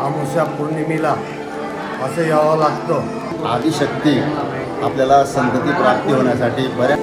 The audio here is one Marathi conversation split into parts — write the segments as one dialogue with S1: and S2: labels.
S1: अमावस्या पौर्णिमेला असं यावं लागतं.
S2: आदिशक्ती आपल्याला संगती प्राप्ती होण्यासाठी बऱ्याच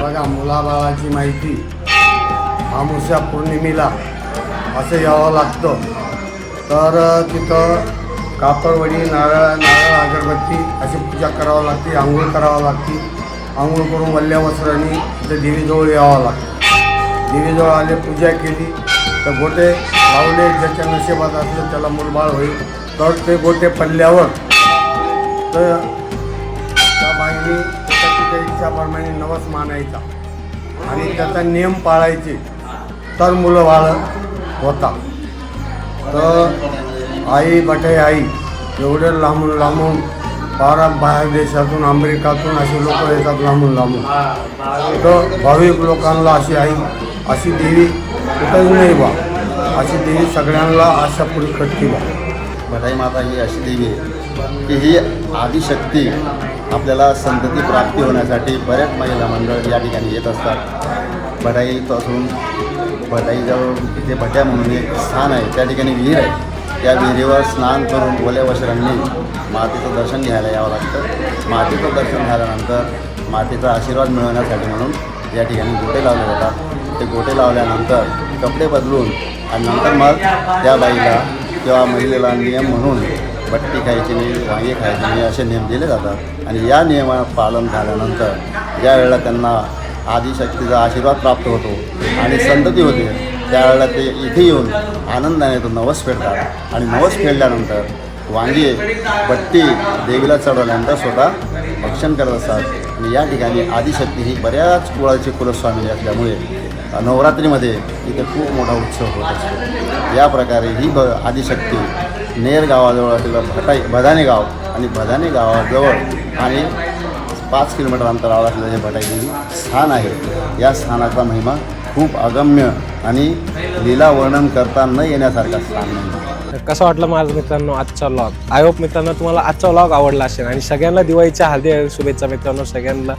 S1: बघा मुलाबाळाची माहिती. अमावस्या पौर्णिमेला असं यावं लागतं. तर तिथं कापडवडी नारळ नारळ अगरबत्ती अशी पूजा करावं लागते आंघोळ करावं लागते. आंघोळ करून वल्ल्या वस्त्रांनी तिथं देवीजवळ यावं लागतं. देवीजवळ आले पूजा केली तर गोटे लावले ज्याच्या नशिबात असलं त्याला मुलबाळ होईल. तर ते गोटे पडल्यावर तर त्या बाईने त्याच्या इच्छाप्रमाणे नवस मानायचा. आणि त्याचा नियम पाळायचे. तर मुलं बाळ होता. तर आई बटे आई एवढे लांबून लांबून बारा बाहेर देशातून अमेरिकातून असे लोक येतात लांबून लांबून. तर भाविक लोकांना अशी आई अशी देवी कुठंच नाही बा. अशी देवी सगळ्यांना आशा पुरी खटकी बा.
S2: भटाई माता ही अशी देवी आहे की ही आदिशक्ती आपल्याला संतती प्राप्ती होण्यासाठी बऱ्याच महिला मंडळ या ठिकाणी येत असतात. भटाईपासून भटाईजवळ जे भट्या म्हणून एक स्थान आहे त्या ठिकाणी विहीर आहे. त्या विहिरीवर स्नान करून ओल्या वस्त्रांनी मातेचं दर्शन घ्यायला यावं लागतं. मातेचं दर्शन झाल्यानंतर मातेचा आशीर्वाद मिळवण्यासाठी म्हणून या ठिकाणी गोटे लावले जातात. ते गोटे लावल्यानंतर कपडे बदलून आणि नंतर मग त्या बाईला किंवा महिलेला नियम म्हणून बट्टी खायची नाही वांगे खायचे नाही असे नियम दिले जातात. आणि या नियमा पालन झाल्यानंतर ज्या वेळेला त्यांना आदिशक्तीचा आशीर्वाद प्राप्त होतो आणि संतती होते त्यावेळेला ते इथे येऊन आनंदाने तो नवस फेडतात. आणि नवस फेडल्यानंतर वांगे बट्टी देवीला चढवल्यानंतर स्वतः भक्षण करत असतात. आणि या ठिकाणी आदिशक्ती ही बऱ्याच कुळाची कुलस्वामी असल्यामुळे नवरात्रीमध्ये इथे खूप मोठा उत्सव होत असतो. या प्रकारे ही ब आदिशक्ती नेर गावाजवळ असलेलं भटाई भदाने गाव आणि भदाने गावाजवळ आणि पाच किलोमीटर अंतरावर असलेलं हे भटाई स्थान आहे. या स्थानाचा महिमा खूप अगम्य आणि लीला वर्णन करता न येण्यासारखा स्थान नाही
S3: कसं वाटलं माझं मित्रांनो आजचा व्लॉग आय होप मित्रांनो तुम्हाला आजचा व्लॉग आवडला असेल. आणि सगळ्यांना दिवाळीच्या हार्दिक शुभेच्छा मित्रांनो. सगळ्यांना